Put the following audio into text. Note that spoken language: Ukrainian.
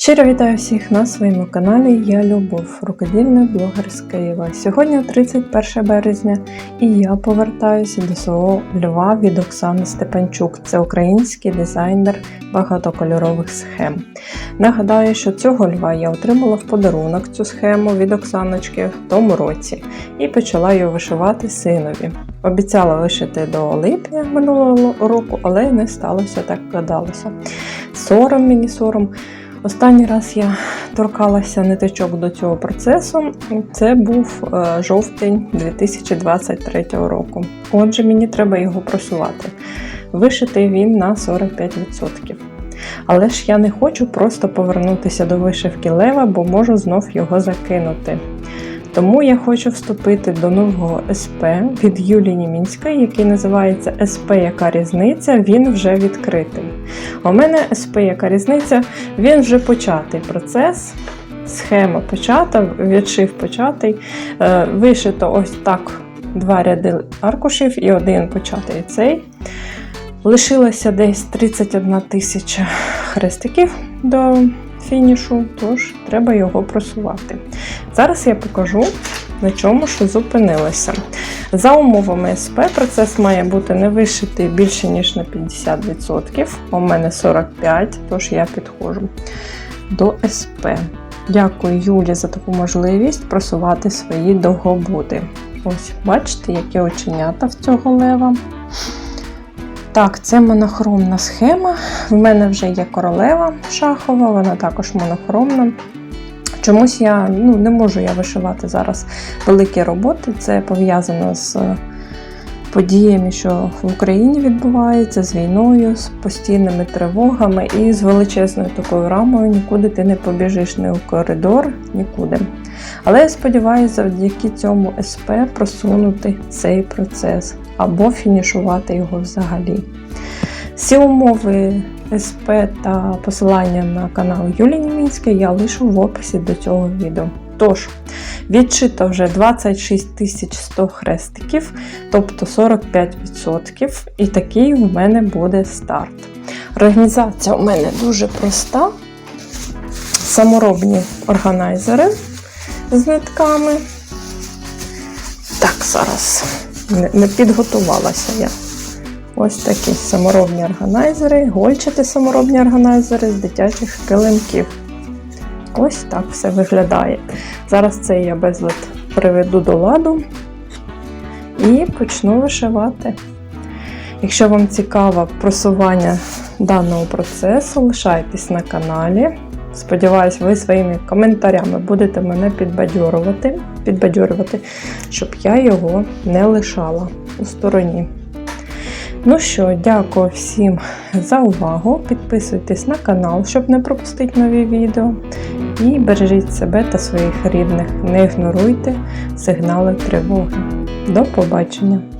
Щиро вітаю всіх на своєму каналі. Я Любов, рукодільний блогер з Києва. Сьогодні 31 березня і я повертаюся до свого льва від Оксани Степанчук. Це український дизайнер багатокольорових схем. Нагадаю, що цього льва я отримала в подарунок цю схему від Оксаночки в тому році і почала її вишивати синові. Обіцяла вишити до липня минулого року, але не сталося так гадалося. Сором мені сором. Останній раз я торкалася ниточок до цього процесу. Це був е, жовтень 2023 року. Отже, мені треба його просувати. Вишитий він на 45%. Але ж я не хочу просто повернутися до вишивки лева, бо можу знов його закинути. Тому я хочу вступити до нового СП від Юлії Німінської, який називається СП Яка різниця? Він вже відкритий. У мене СП Яка різниця? Він вже початий процес. Схема почата, відшив початий. Е, Вишито ось так два ряди аркушів і один початий цей. Лишилося десь 31 тисяча хрестиків до фінішу, тож треба його просувати. Зараз я покажу, на чому що зупинилося. За умовами СП процес має бути не вишитий більше, ніж на 50%. У мене 45%, тож я підходжу до СП. Дякую Юлі за таку можливість просувати свої довгобуди. Ось, бачите, які оченята в цього лева. Так, це монохромна схема. В мене вже є королева шахова, вона також монохромна. Чомусь я ну, не можу я вишивати зараз великі роботи. Це пов'язано з подіями, що в Україні відбувається, з війною, з постійними тривогами і з величезною такою рамою. Нікуди ти не побіжиш ні у коридор, нікуди. Але я сподіваюся, завдяки цьому СП просунути цей процес або фінішувати його взагалі. Всі умови СП та посилання на канал Юлії Німінської я лишу в описі до цього відео. Тож, відчито вже 26 100 хрестиків, тобто 45%, і такий у мене буде старт. Організація у мене дуже проста. Саморобні органайзери з нитками. Так, зараз не підготувалася я. Ось такі саморобні органайзери, гольчаті саморобні органайзери з дитячих килимків. Ось так все виглядає. Зараз це я безлад приведу до ладу і почну вишивати. Якщо вам цікаво просування даного процесу, лишайтесь на каналі. Сподіваюсь, ви своїми коментарями будете мене підбадьорувати, підбадьорувати, щоб я його не лишала у стороні. Ну що, дякую всім за увагу. Підписуйтесь на канал, щоб не пропустити нові відео. І бережіть себе та своїх рідних. Не ігноруйте сигнали тривоги. До побачення!